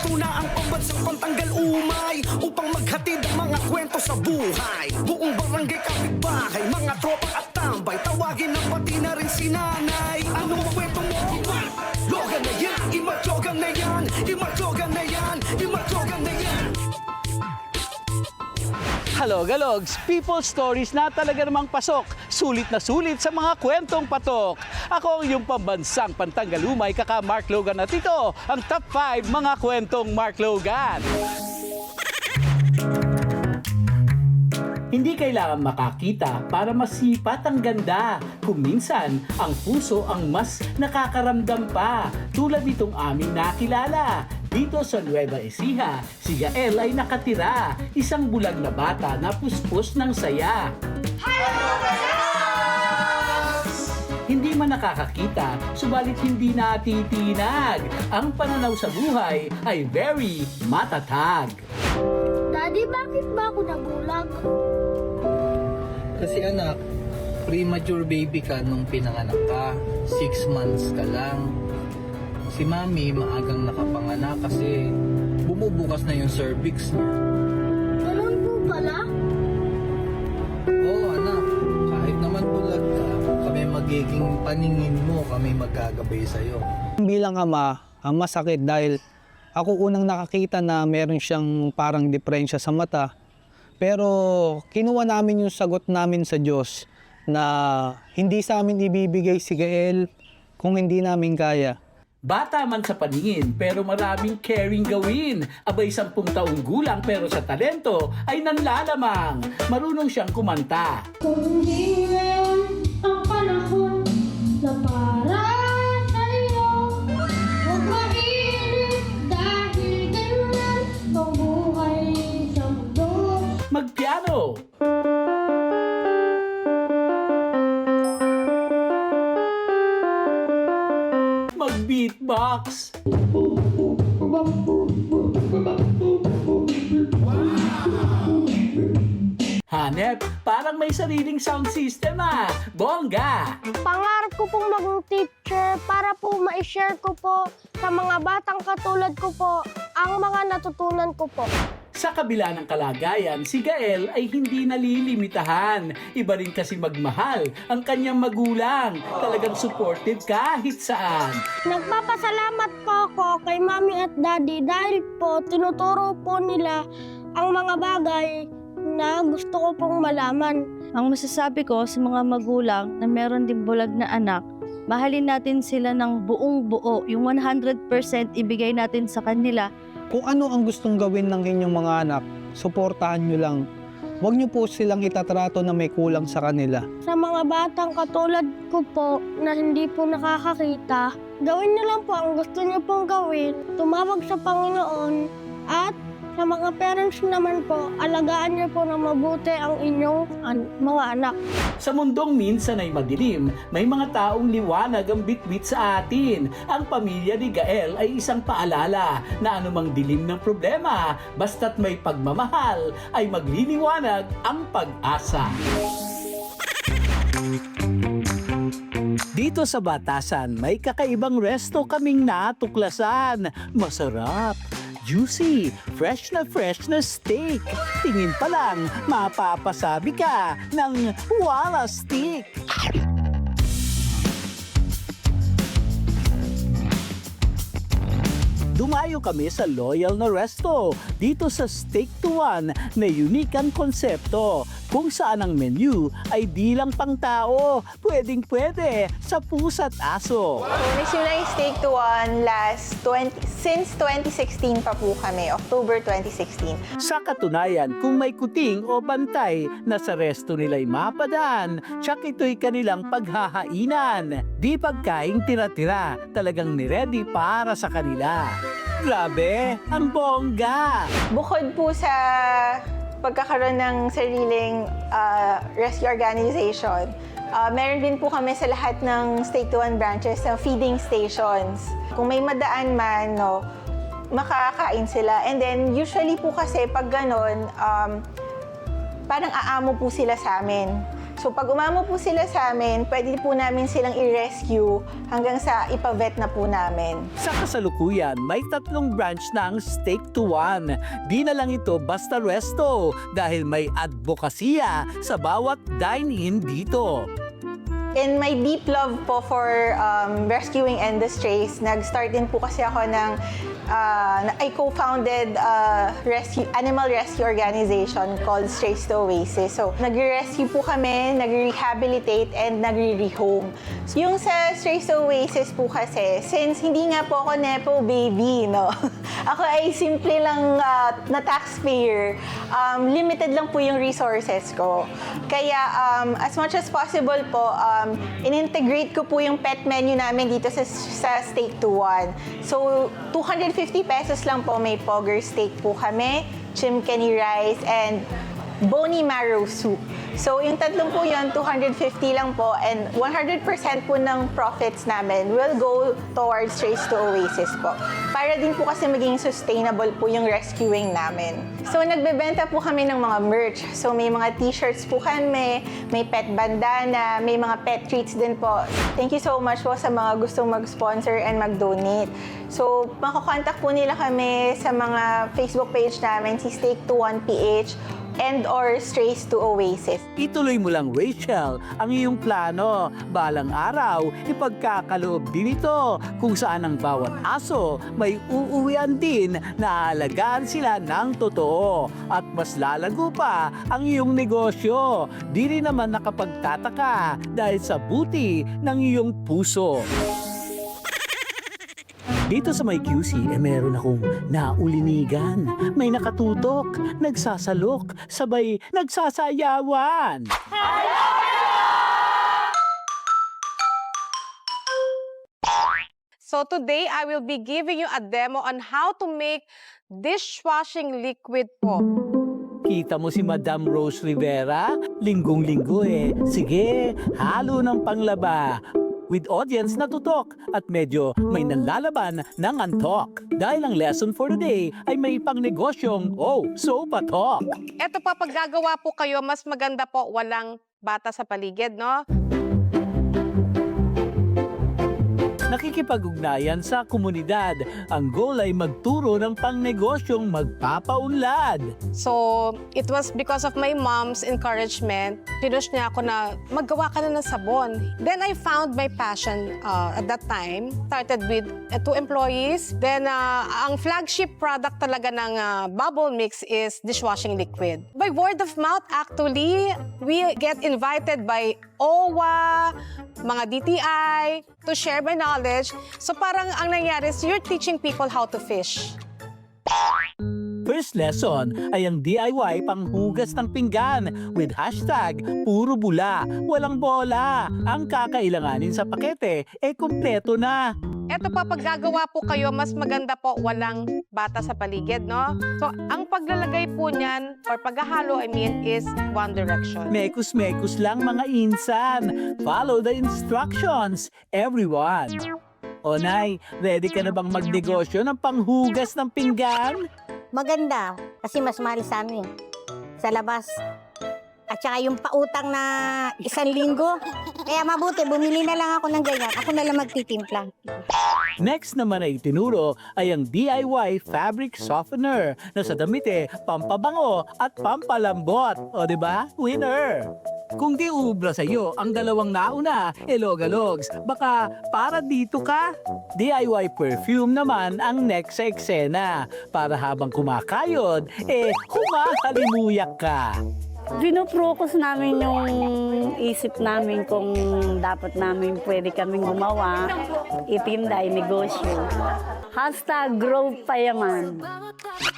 Narito na ang pambansang pantanggal umay Upang maghatid ang mga kwento sa buhay. Buong barangay kapitbahay Mga tropa at tambay Tawagin na pati na rin si nanay. Anong kwento Hello, Galogs! People stories na talaga namang pasok. Sulit na sulit sa mga kwentong patok. Ako ang iyong pambansang pantanggalumay kaka Mark Logan at ito ang top 5 mga kwentong Mark Logan. Hindi kailangan makakita para masipat ang ganda. Kung minsan, ang puso ang mas nakakaramdam pa. Tulad nitong aming nakilala. Dito sa Nueva Ecija, si Gael ay nakatira. Isang bulag na bata na puspos ng saya. Hindi man nakakakita, subalit hindi natitinag. Ang pananaw sa buhay ay very matatag. Daddy, bakit ba ako nagulag? Kasi anak, premature baby ka nung pinanganak ka. Six months ka lang. Si mami maagang nakapanganak kasi bumubukas na yung cervix niya. Ganun po pala? Oo anak, kahit naman bulag ka, kami magiging paningin mo, kami magkagabay sa'yo. Bilang ama, ang masakit dahil ako unang nakakita na meron siyang parang diferensya sa mata. Pero kinuha namin yung sagot namin sa Diyos na hindi sa amin ibibigay si Gael kung hindi namin kaya. Bata man sa paningin pero maraming caring gawin. Abay sampung taong gulang pero sa talento ay nanlalamang. Marunong siyang kumanta. Kung Mag-beatbox! Hanep, parang may sariling sound system ah! Bongga! Pangarap ko pong maging teacher para po ma-share ko po sa mga batang katulad ko po ang mga natutunan ko po. Sa kabila ng kalagayan, si Gael ay hindi nalilimitahan. Iba rin kasi magmahal ang kanyang magulang. Talagang supportive kahit saan. Nagpapasalamat po ako kay Mami at Daddy dahil po tinuturo po nila ang mga bagay na gusto ko pong malaman. Ang masasabi ko sa mga magulang na meron din bulag na anak, mahalin natin sila ng buong buo. Yung 100% ibigay natin sa kanila. Kung ano ang gustong gawin ng inyong mga anak, suportahan nyo lang. Huwag nyo po silang itatrato na may kulang sa kanila. Sa mga batang katulad ko po na hindi po nakakakita, gawin niyo lang po ang gusto niyo pong gawin, tumawag sa Panginoon, at sa mga parents naman po, alagaan niyo po na mabuti ang inyong an- mga anak. Sa mundong minsan ay madilim, may mga taong liwanag ang bitbit sa atin. Ang pamilya ni Gael ay isang paalala na anumang dilim ng problema, basta't may pagmamahal, ay magliliwanag ang pag-asa. Dito sa Batasan, may kakaibang resto kaming natuklasan. Masarap, juicy, fresh na fresh na steak. Tingin pa lang, mapapasabi ka ng wala stick. Dumayo kami sa Loyal na Resto dito sa Steak to One na unique ang konsepto kung saan ang menu ay di lang pang tao, pwedeng pwede sa pusa't aso. Nagsimula yung Steak to One last 20, since 2016 pa po kami, October 2016. Sa katunayan, kung may kuting o bantay na sa resto nila'y mapadaan, tsak ito'y kanilang paghahainan. Di pagkaing tira-tira, talagang niredy para sa kanila. Grabe, ang bongga! Bukod po sa pagkakaroon ng sariling ah, rescue organization, ah, meron din po kami sa lahat ng to One branches ng feeding stations. Kung may madaan man, no, makakain sila. And then, usually po kasi pag ganon, um, parang aamo po sila sa amin. So pag umamo po sila sa amin, pwede po namin silang i-rescue hanggang sa ipavet na po namin. Sa kasalukuyan, may tatlong branch na ang Steak to One. Di na lang ito basta resto dahil may advokasya sa bawat dine-in dito. In my deep love po for um, rescuing industries, nag-start din po kasi ako ng uh, I co-founded a rescue, animal rescue organization called Strays to Oasis. So, nagre-rescue po kami, nagre-rehabilitate, and nagre-rehome. So, yung sa Strays to Oasis po kasi, since hindi nga po ako nepo baby, no? ako ay simple lang uh, na taxpayer, um, limited lang po yung resources ko. Kaya, um, as much as possible po, um, in-integrate ko po yung pet menu namin dito sa, sa Steak to One. So, 250 pesos lang po may Pogger steak po kami, chimkani rice, and bony marrow soup. So, yung tatlong po yun, 250 lang po, and 100% po ng profits namin will go towards Trace to Oasis po. Para din po kasi maging sustainable po yung rescuing namin. So, nagbebenta po kami ng mga merch. So, may mga t-shirts po kami, may pet bandana, may mga pet treats din po. Thank you so much po sa mga gustong mag-sponsor and mag-donate. So, makakontakt po nila kami sa mga Facebook page namin, si Steak to 1PH and or Strays to Oasis. Ituloy mo lang, Rachel, ang iyong plano. Balang araw, ipagkakaloob din ito kung saan ang bawat aso may uuwian din na aalagaan sila ng totoo. At mas lalago pa ang iyong negosyo. Di rin naman nakapagtataka dahil sa buti ng iyong puso. Dito sa may QC, eh meron akong naulinigan. May nakatutok, nagsasalok, sabay nagsasayawan. So today, I will be giving you a demo on how to make dishwashing liquid po. Kita mo si Madam Rose Rivera? Linggong-linggo eh. Sige, halo ng panglaba. With audience na tutok at medyo may nalalaban ng antok. Dahil ang lesson for today ay may pangnegosyong oh, so patok. Ito pa, pag gagawa po kayo, mas maganda po walang bata sa paligid, no? Nakikipag-ugnayan sa komunidad. Ang goal ay magturo ng pangnegosyong magpapaunlad. So, it was because of my mom's encouragement, pinush niya ako na maggawa ka na ng sabon. Then I found my passion uh, at that time. Started with uh, two employees. Then, uh, ang flagship product talaga ng uh, Bubble Mix is dishwashing liquid. By word of mouth, actually, we get invited by OWA, mga DTI, to share my knowledge. So parang ang nangyari is you're teaching people how to fish. First lesson ay ang DIY panghugas ng pinggan with hashtag puro bula, walang bola. Ang kakailanganin sa pakete ay kumpleto na. Eto pa, pag gagawa po kayo, mas maganda po walang bata sa paligid, no? So, ang paglalagay po niyan, or paghahalo, I mean, is one direction. Mekus-mekus lang mga insan. Follow the instructions, everyone. O Nay, ready ka na bang magnegosyo ng panghugas ng pinggan? Maganda kasi mas mahal sa amin sa labas. At saka yung pautang na isang linggo. Kaya mabuti, bumili na lang ako ng ganyan. Ako na lang magtitimpla. Next naman ay tinuro ay ang DIY fabric softener na sa damit eh, pampabango at pampalambot. O di ba? Winner! Kung di ubra sa iyo ang dalawang nauna, elogalogs, baka para dito ka. DIY perfume naman ang next sa eksena para habang kumakayod, eh humakalimuyak ka. Dinoprokus namin yung isip namin kung dapat namin pwede kaming gumawa, itinda, negosyo. Hashtag grow payaman.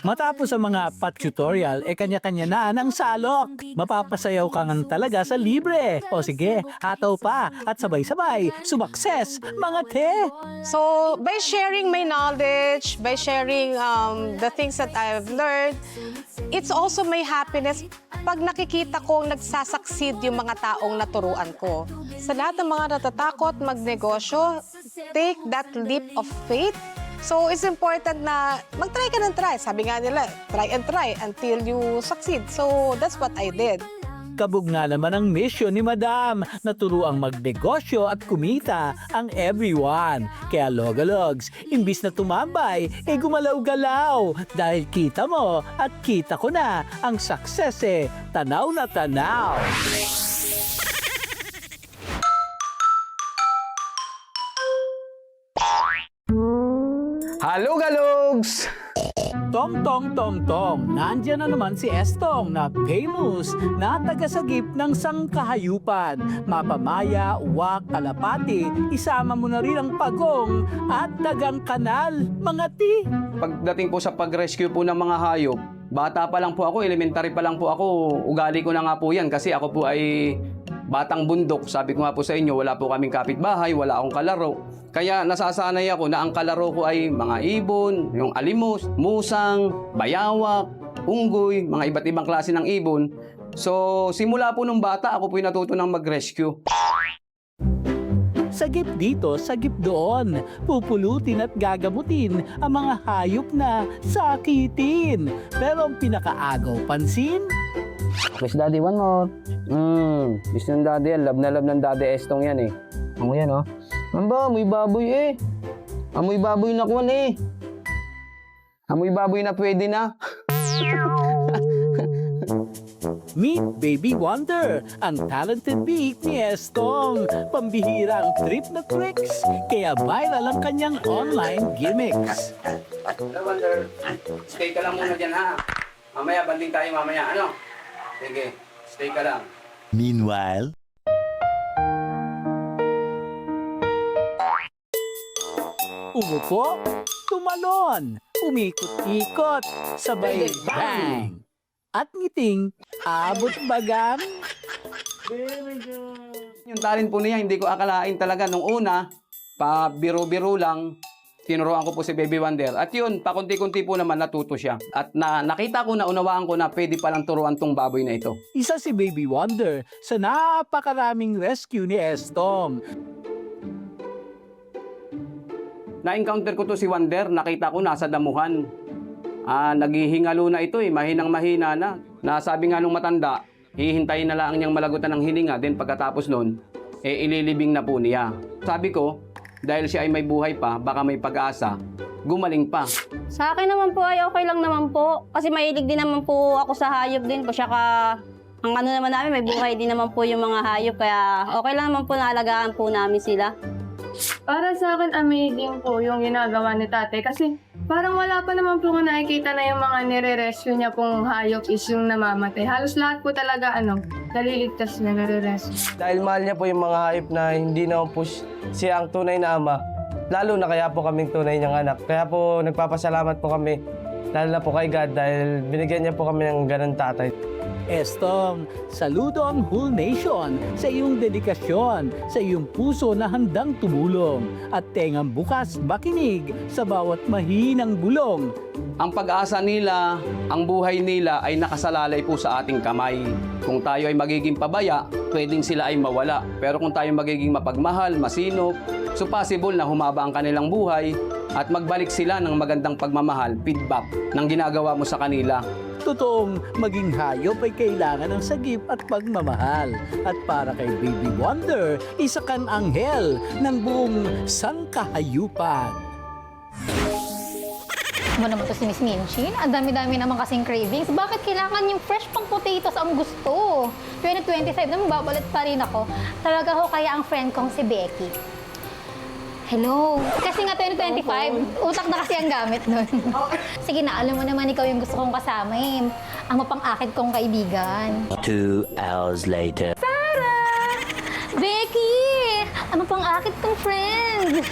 Matapos ang mga pat tutorial, eh kanya-kanya na ng salok. Mapapasayaw ka nga talaga sa libre. O sige, hataw pa at sabay-sabay, sumakses, mga te! So, by sharing my knowledge, by sharing um, the things that I've learned, it's also my happiness pag nakikita kong nagsasucceed yung mga taong naturuan ko. Sa lahat ng mga natatakot magnegosyo, take that leap of faith. So, it's important na mag-try ka ng try. Sabi nga nila, try and try until you succeed. So, that's what I did. Kabog nga naman ang mission ni Madam na turuang magnegosyo at kumita ang everyone. Kaya Logalogs, imbis na tumambay, eh gumalaw-galaw. Dahil kita mo at kita ko na ang success eh. Tanaw na tanaw. Halo, Galogs! Tong tong tong tong, nandyan na naman si Estong na famous na tagasagip ng sangkahayupan. Mapamaya, uwak, kalapati, isama mo na rin ang pagong at dagang kanal, mga ti. Pagdating po sa pag-rescue po ng mga hayop, bata pa lang po ako, elementary pa lang po ako, ugali ko na nga po yan kasi ako po ay batang bundok. Sabi ko nga po sa inyo, wala po kaming kapitbahay, wala akong kalaro. Kaya nasasanay ako na ang kalaro ko ay mga ibon, yung alimos, musang, bayawak, unggoy, mga iba't ibang klase ng ibon. So, simula po nung bata, ako po yung natuto ng mag-rescue. Sagip dito, sagip doon. Pupulutin at gagamutin ang mga hayop na sakitin. Pero ang pinakaagaw pansin, Miss Daddy, one more. Mm, gusto ng Daddy yan. Love na love ng Daddy Estong yan eh. Ano yan oh? Ano ba? Amoy baboy eh. Amoy baboy na kuwan eh. Amoy baboy na pwede na. Meet Baby Wonder, ang talented beak ni Estong. Pambihira ang trip na tricks, kaya viral ang kanyang online gimmicks. Hello, Wonder. Stay ka lang muna dyan ha. Mamaya, banding tayo mamaya. Ano? Sige, stay ka lang. Meanwhile, Umupo, tumalon, umikot-ikot, sabay bang! At ngiting, abot bagang, Yung talent po niya, hindi ko akalain talaga. Nung una, pa biro-biro lang, tinuruan ko po si Baby Wonder. At yun, pakunti-kunti po naman natuto siya. At na, nakita ko na, unawaan ko na pwede palang turuan tong baboy na ito. isa si Baby Wonder sa napakaraming rescue ni Estong. Na-encounter ko to si Wonder, nakita ko nasa damuhan. Ah, naghihingalo na ito eh, mahinang mahina na. Nasabi nga nung matanda, hihintayin na lang niyang malagutan ng hininga, then pagkatapos nun, eh ililibing na po niya. Sabi ko, dahil siya ay may buhay pa, baka may pag-asa, gumaling pa. Sa akin naman po ay okay lang naman po. Kasi mahilig din naman po ako sa hayop din po. Tsaka ang ano naman namin, may buhay din naman po yung mga hayop. Kaya okay lang naman po naalagaan po namin sila. Para sa akin, amazing po yung ginagawa ni tate. Kasi parang wala pa naman po ko nakikita na yung mga nire-rescue niya pong hayop is yung namamatay. Halos lahat po talaga, ano, naliligtas na nire-rescue. Dahil mahal niya po yung mga hayop na hindi naman po si- siya ang tunay na ama. Lalo na kaya po kaming tunay niyang anak. Kaya po nagpapasalamat po kami, lalo na po kay God dahil binigyan niya po kami ng ganun tatay. Estong, saludo ang whole nation sa iyong dedikasyon, sa iyong puso na handang tumulong, at tengang bukas makinig sa bawat mahinang bulong. Ang pag-asa nila, ang buhay nila ay nakasalalay po sa ating kamay. Kung tayo ay magiging pabaya, pwedeng sila ay mawala. Pero kung tayo magiging mapagmahal, masinop, so possible na humaba ang kanilang buhay at magbalik sila ng magandang pagmamahal, feedback ng ginagawa mo sa kanila. Totoong maging hayop ay kailangan ng sagip at pagmamahal. At para kay Baby Wonder, isa kang anghel ng buong sangkahayupan. Mo naman to si Miss Minchin. Ang dami-dami naman kasing cravings. Bakit kailangan yung fresh pang potatoes ang gusto? 2025 naman, babalit pa rin ako. Talaga ho kaya ang friend kong si Becky. Hello. Kasi nga 2025, utak na kasi ang gamit nun. Sige na, alam mo naman ikaw yung gusto kong kasama eh. Ang mapang-akit kong kaibigan. two hours later. Sarah! Becky! Ano pang akit kong friend?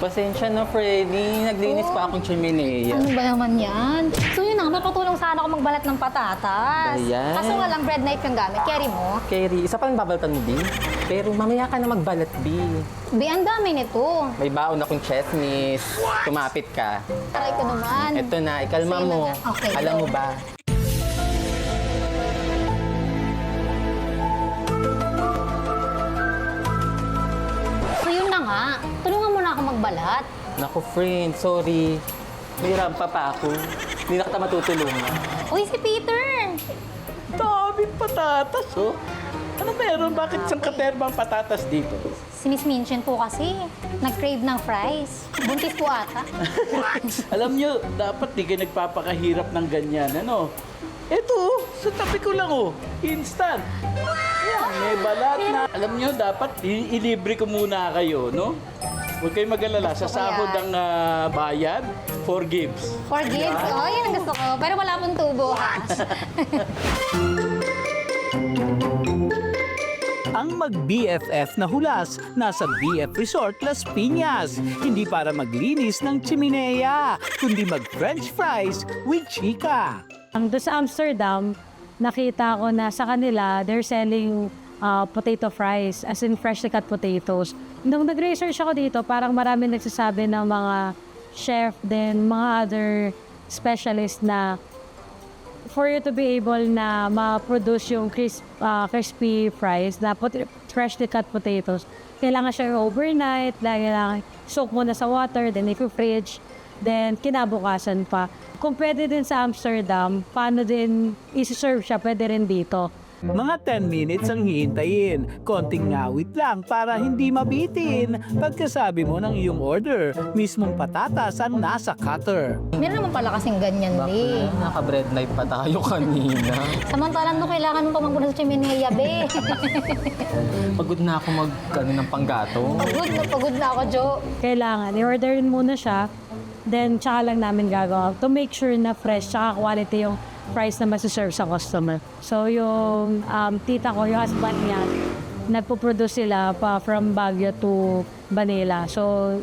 Pasensya na, Freddy. Naglinis pa akong chimenea. Ano ba naman yan? So yun na, mapatulong sana ako magbalat ng patatas. Ayan. Kaso nga lang bread knife yung gamit. Carry mo. Kerry, isa pa lang babaltan mo, din. Pero mamaya ka na magbalat, B. Be, ang dami nito. May baon akong chestnut. Kumapit ka. Taray ko naman. Ito na, ikalma Sa'yo na mo. lang. Okay, Alam mo ba? Magbalat. Naku, friend, sorry. May rampa pa ako. Hindi na kita matutulungan. Uy, si Peter! Daming patatas, oh. Ano meron? Bakit isang katerbang patatas dito? Si Miss Minchin po kasi, nag-crave ng fries. Buntis po ata. Alam nyo, dapat di kayo nagpapakahirap ng ganyan, ano? Ito, oh, sa tabi ko lang, oh. Instant. Yan, may balat na. Alam nyo, dapat i- ilibre ko muna kayo, no? Huwag kayong mag-alala. Sa sahod ang ah, bayad, forgives. Forgive. Oh, yan ang gusto ko. Pero wala pong tubo, ha? Ang mag-BFF na hulas nasa BF Resort Las Piñas. Hindi para maglinis ng chimenea, kundi mag-french fries with chika. Ang doon sa Amsterdam, nakita ko na sa kanila, they're selling uh, potato fries, as in freshly cut potatoes. Nung nag-research ako dito, parang marami nagsasabi ng mga chef din, mga other specialists na for you to be able na ma-produce yung crisp, uh, crispy fries na pot- freshly cut potatoes, kailangan siya overnight, kailangan soak muna sa water, then i-fridge, then kinabukasan pa. Kung pwede din sa Amsterdam, paano din isi-serve siya, pwede rin dito. Mga 10 minutes ang hihintayin. Konting ngawit lang para hindi mabitin. Pagkasabi mo ng iyong order, mismong patatas ang nasa cutter. Meron naman pala kasing ganyan, Lee. Naka-bread night pa tayo kanina. Samantalang no, kailangan mo pamagpunan sa chimenea, be. Pagod na ako mag ano, ng panggato. pagod na pagod na ako, Jo. Kailangan, i-orderin muna siya, then tsaka lang namin gagawa to make sure na fresh, tsaka quality yung price na masiserve sa customer. So yung um, tita ko, yung husband niya, nagpo-produce sila pa from Baguio to Manila. So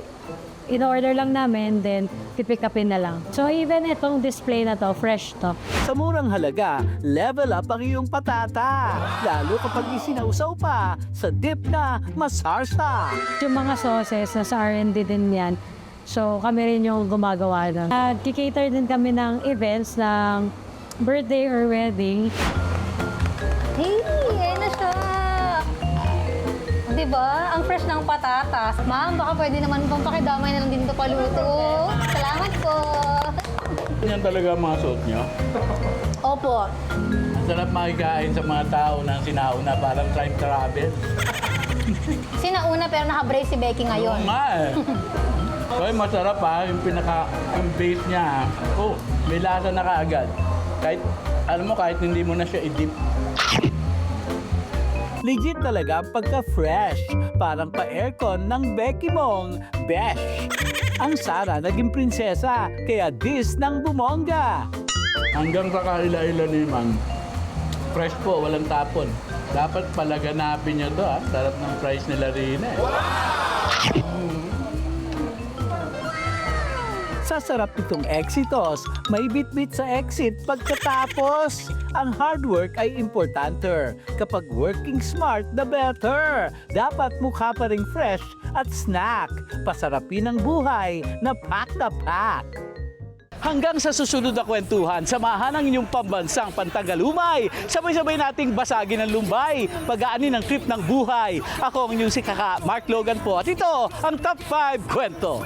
in-order lang namin, then pipick upin na lang. So even itong display na to, fresh to. Sa murang halaga, level up ang iyong patata. Lalo kapag isinausaw pa sa dip na masarsa. Yung mga sauces, nasa R&D din yan. So kami rin yung gumagawa nun. Nag-cater din kami ng events ng birthday or wedding. Hey, ayun na siya. Di ba? Ang fresh ng patatas. Ma'am, baka pwede naman pong pakidamay na lang din ito paluto. Salamat po. Yan talaga ang mga suot nyo. Opo. Sarap makikain sa mga tao na sinauna parang time travel. Sinauna pero naka-brace si Becky Oo ngayon. nga eh. Hoy, masarap ha, yung pinaka, yung base niya ha. Oh, may lasa na kaagad. Kahit, alam mo, kahit hindi mo na siya i-dip. Legit talaga pagka-fresh. Parang pa-aircon ng Becky mong Besh. Ang Sara naging prinsesa, kaya dis ng bumongga. Hanggang sa kaila-ila naman, fresh po, walang tapon. Dapat palaganapin nyo to ha. Sarap ng price nila rin eh. Sasarap itong exitos. May bit-bit sa exit pagkatapos. Ang hard work ay importante. Kapag working smart, the better. Dapat mukha pa ring fresh at snack. Pasarapin ang buhay na pack na pack. Hanggang sa susunod na kwentuhan, samahan ang inyong pambansang pantagalumay. Sabay-sabay nating basagin ang lumbay, pag-aani ng trip ng buhay. Ako ang inyong si Kaka Mark Logan po at ito ang Top 5 Kwento.